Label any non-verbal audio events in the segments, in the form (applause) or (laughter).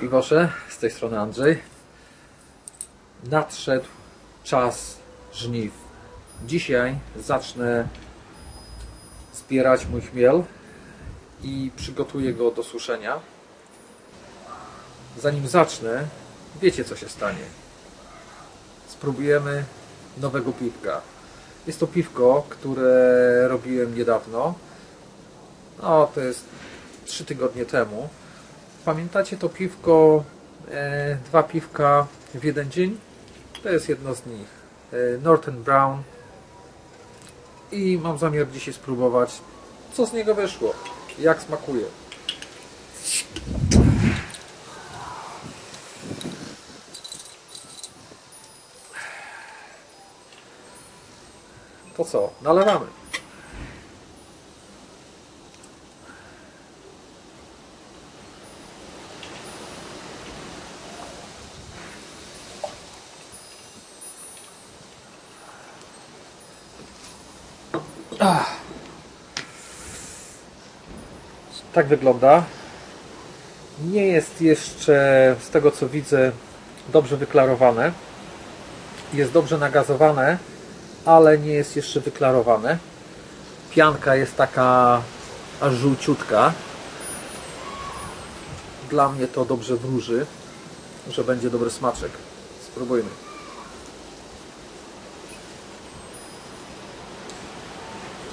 piwosze, z tej strony Andrzej. Nadszedł czas żniw. Dzisiaj zacznę zbierać mój chmiel i przygotuję go do suszenia. Zanim zacznę, wiecie co się stanie. Spróbujemy nowego piwka. Jest to piwko, które robiłem niedawno. No, to jest 3 tygodnie temu. Pamiętacie to piwko, e, dwa piwka w jeden dzień? To jest jedno z nich. E, Norton Brown. I mam zamiar dzisiaj spróbować, co z niego wyszło. Jak smakuje. To co? Nalewamy. Tak wygląda. Nie jest jeszcze, z tego co widzę, dobrze wyklarowane. Jest dobrze nagazowane, ale nie jest jeszcze wyklarowane. Pianka jest taka aż żółciutka. Dla mnie to dobrze wróży, że będzie dobry smaczek. Spróbujmy.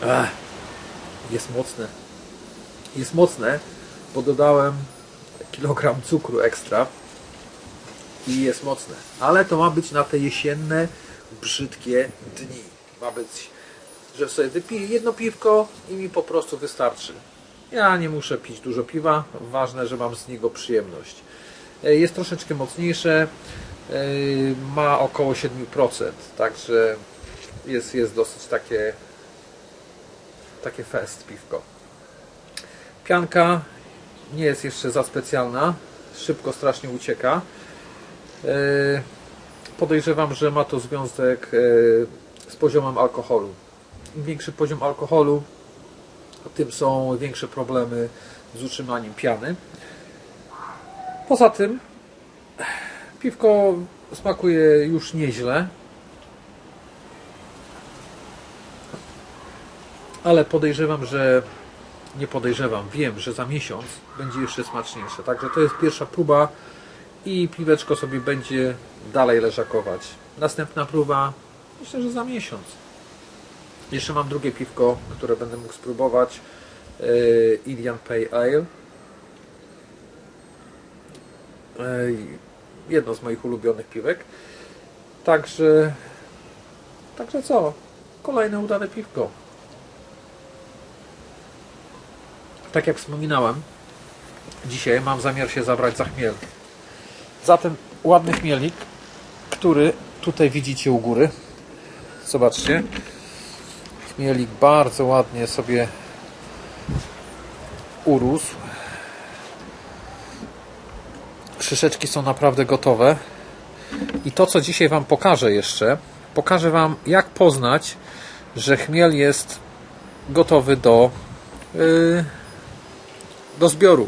Ach, jest mocne. Jest mocne, bo dodałem kilogram cukru ekstra i jest mocne. Ale to ma być na te jesienne, brzydkie dni. Ma być, że sobie wypiję jedno piwko i mi po prostu wystarczy. Ja nie muszę pić dużo piwa, ważne, że mam z niego przyjemność. E, Jest troszeczkę mocniejsze, e, ma około 7%, także jest, jest dosyć takie, takie fest piwko. Pianka nie jest jeszcze za specjalna, szybko strasznie ucieka. E, Podejrzewam, że ma to związek e, z poziomem alkoholu. Im większy poziom alkoholu, tym są większe problemy z utrzymaniem piany. Poza tym piwko smakuje już nieźle. Ale podejrzewam, że nie podejrzewam, wiem, że za miesiąc będzie jeszcze smaczniejsze. Także to jest pierwsza próba i piweczko sobie będzie dalej leżakować. Następna próba myślę, że za miesiąc. Jeszcze mam drugie piwko, które będę mógł spróbować. Yy, Indian Pale Ale. Yy, Jedno z moich ulubionych piwek. Także, także co? Kolejne udane piwko. Tak jak wspominałem, dzisiaj mam zamiar się zabrać za chmiel. Zatem ładny chmielik, który tutaj widzicie u góry. Zobaczcie. Chmielik bardzo ładnie sobie urósł. Szyszeczki są naprawdę gotowe. I to, co dzisiaj Wam pokażę jeszcze, pokażę Wam, jak poznać, że chmiel jest gotowy do, yy, do zbioru.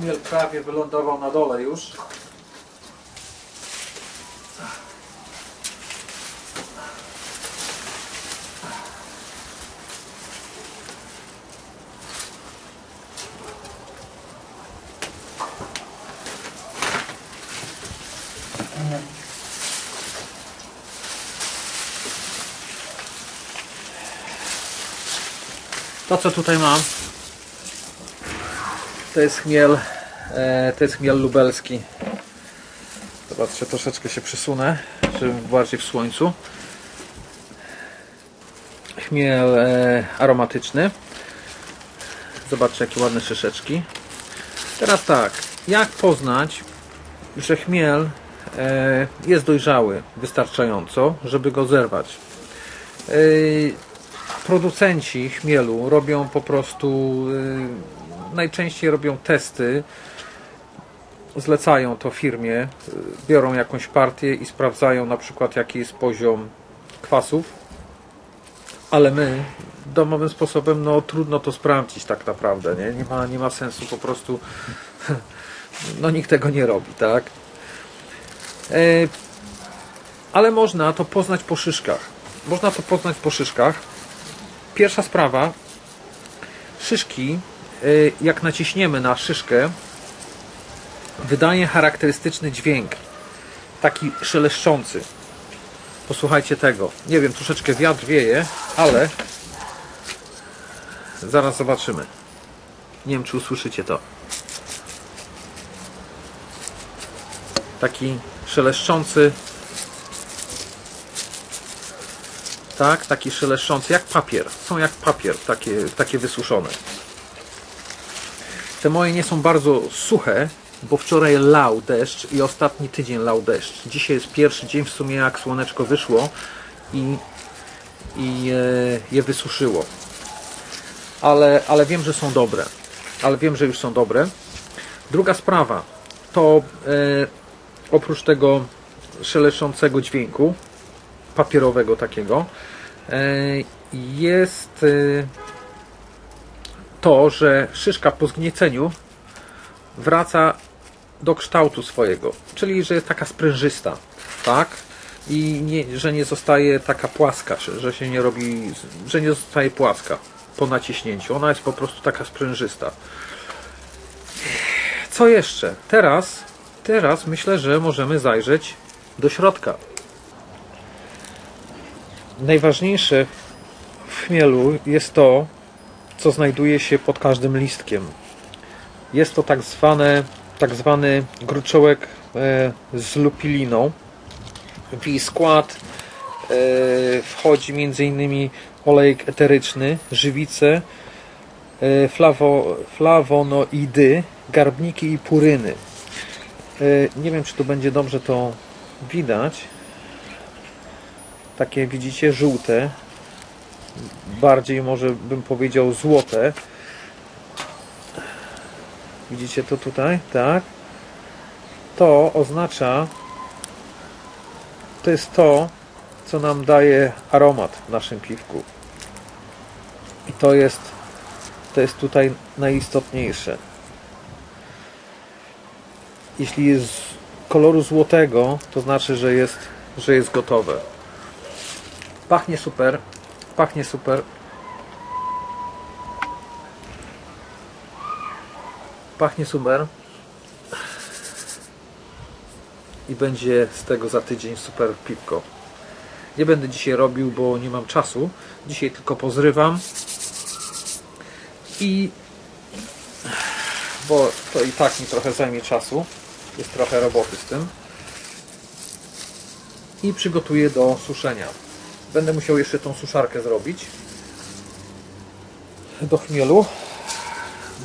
Chmiel prawie wylądował na dole już. To co tutaj mam to jest chmiel e, to jest chmiel lubelski Zobaczcie, troszeczkę się przesunę, żeby bardziej w słońcu. Chmiel e, aromatyczny. Zobaczcie, jakie ładne szyszeczki. Teraz tak, jak poznać, że chmiel e, jest dojrzały wystarczająco, żeby go zerwać? Producenci chmielu robią po prostu, najczęściej robią testy, zlecają to firmie, biorą jakąś partię i sprawdzają na przykład jaki jest poziom kwasów, ale my domowym sposobem no trudno to sprawdzić tak naprawdę, nie? Nie ma, nie ma sensu po prostu (laughs) no nikt tego nie robi, tak? E, ale można to poznać po szyszkach. Można to poznać po szyszkach. Pierwsza sprawa. Szyszki, jak naciśniemy na szyszkę, wydaje charakterystyczny dźwięk. Taki szeleszczący. Posłuchajcie tego. Nie wiem, troszeczkę wiatr wieje, ale zaraz zobaczymy. Nie wiem, czy usłyszycie to. Taki szeleszczący. Tak, taki szeleszczący, jak papier. Są jak papier, takie, takie wysuszone. Te moje nie są bardzo suche, bo wczoraj lał deszcz i ostatni tydzień lał deszcz. Dzisiaj jest pierwszy dzień w sumie jak słoneczko wyszło i, i e, je wysuszyło. Ale, ale wiem, że są dobre. Ale wiem, że już są dobre. Druga sprawa to e, oprócz tego szeleszącego dźwięku papierowego takiego e, jest e, to, że szyszka po zgnieceniu wraca do kształtu swojego, czyli że jest taka sprężysta, tak? I nie, że nie zostaje taka płaska, że- się nie robi, że nie zostaje płaska po naciśnięciu. Ona jest po prostu taka sprężysta. Co jeszcze? Teraz, teraz myślę, że możemy zajrzeć do środka. Najważniejsze w chmielu jest to, co znajduje się pod każdym listkiem. Jest to tak, zwane, tak zwany gruczołek e, z lupiliną. W jej skład e, wchodzi m.in. olejek eteryczny, żywice, e, flawo, flawonoidy, garbniki i puryny. Nie wiem, czy tu będzie dobrze to widać. Takie widzicie żółte, bardziej może bym powiedział złote. Widzicie to tutaj? Tak. To oznacza, to jest to, co nam daje aromat w naszym piwku. I to jest, to jest tutaj najistotniejsze. Jeśli jest koloru złotego, to znaczy, że jest, że jest gotowe. Pachnie super. Pachnie super. Pachnie super. I będzie z tego za tydzień super piwko. Nie będę dzisiaj robił, bo nie mam czasu. Dzisiaj tylko pozrywam. I bo to i tak mi trochę zajmie czasu. Jest trochę roboty z tym. I przygotuję do suszenia. Będę musiał jeszcze tą suszarkę zrobić do chmielu.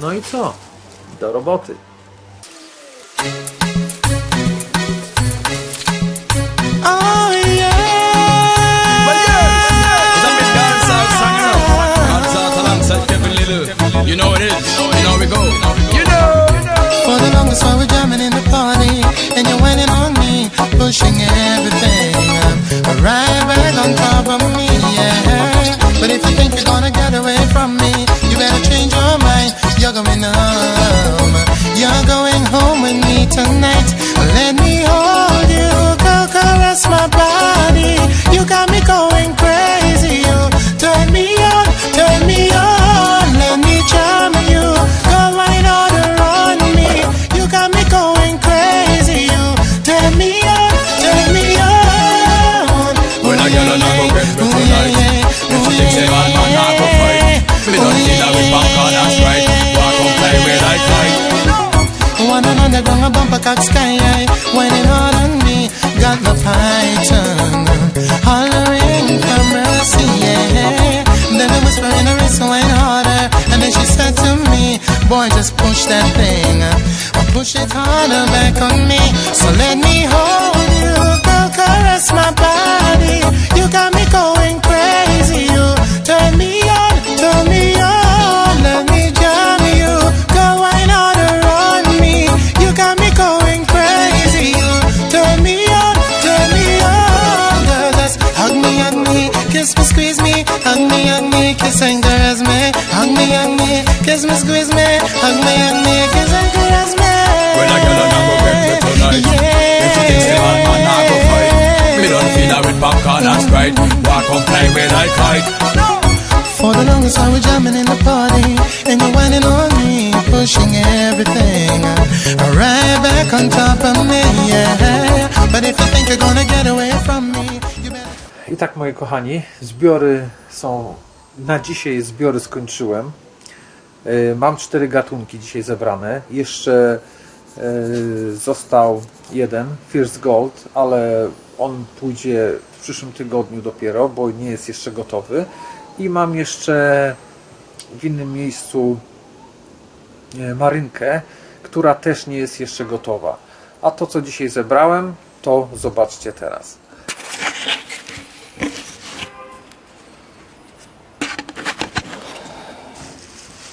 No i co? Do roboty. Yeah. Zambian dancehall song, you know. Hands out alongside Kevin Little. You know it is. You know we go. You know. For the longest while we're jamming in the party, and you're whining on me, pushing everything. Right back on When on play the sky whining hard on me. python, hollering for mercy, yeah. Then. And then she said to me, boy, just push that thing, push it harder back on me. So let me with I kite. For the longest I was jamming in the party And you're whining on me, pushing everything Right back on top of me, yeah But if you think you're gonna get away from me You better I tak, moi kochani, zbiory są. Na dzisiaj zbiory skończyłem. Y, Mam cztery gatunki dzisiaj zebrane. Jeszcze y, został jeden, First Gold, ale on pójdzie przyszłym tygodniu dopiero, bo nie jest jeszcze gotowy. I mam jeszcze w innym miejscu e, marynkę, która też nie jest jeszcze gotowa. A to, co dzisiaj zebrałem, to zobaczcie teraz.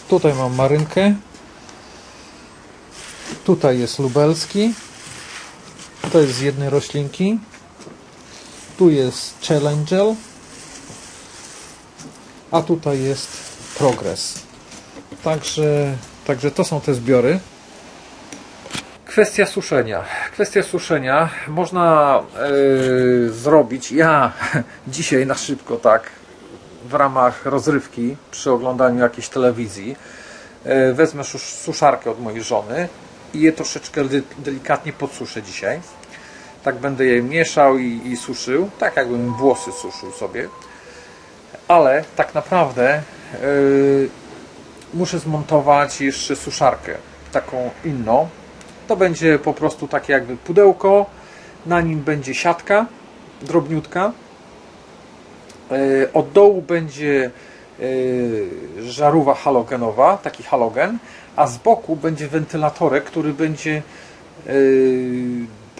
Tutaj mam marynkę. Tutaj jest lubelski. To jest z jednej roślinki. Tu jest Challengel. A tutaj jest Progress. Także, także to są te zbiory. Kwestia suszenia. Kwestia suszenia można yy, zrobić. Ja (laughs) dzisiaj na szybko tak w ramach rozrywki przy oglądaniu jakiejś telewizji e, wezmę sus- suszarkę od mojej żony i je troszeczkę de- delikatnie podsuszę dzisiaj. Tak będę je mieszał i, i suszył, tak jakbym włosy suszył sobie. Ale tak naprawdę e, muszę zmontować jeszcze suszarkę, taką inną. To będzie po prostu takie jakby pudełko, na nim będzie siatka drobniutka, E, Od dołu będzie e, żarówa halogenowa, taki halogen, a z boku będzie wentylatorek, który będzie e,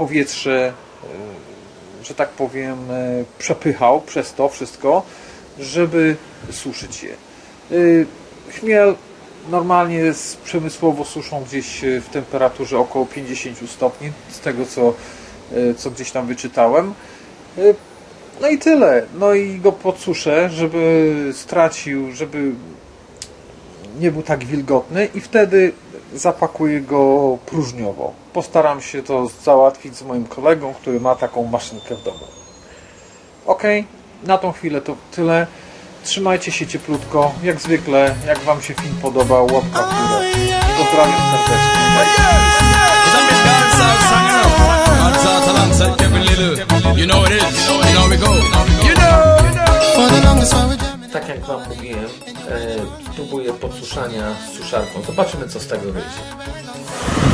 powietrze, e, że tak powiem, e, przepychał przez to wszystko, żeby suszyć je. E, Chmiel normalnie z przemysłowo suszą gdzieś w temperaturze około 50 stopni, z tego co, co gdzieś tam wyczytałem. No i tyle. No i go podsuszę, żeby stracił, żeby nie był tak wilgotny i wtedy zapakuję go próżniowo. Postaram się to załatwić z moim kolegą, który ma taką maszynkę w domu. Ok, na tą chwilę to tyle. Trzymajcie się cieplutko. Jak zwykle, jak Wam się film podobał, łapka w górę. Pozdrawiam serdecznie. You know it is. You know we go. You know. Jak Wam mówiłem, e, podsuszania z suszarką. Zobaczymy, co z tego wyjdzie.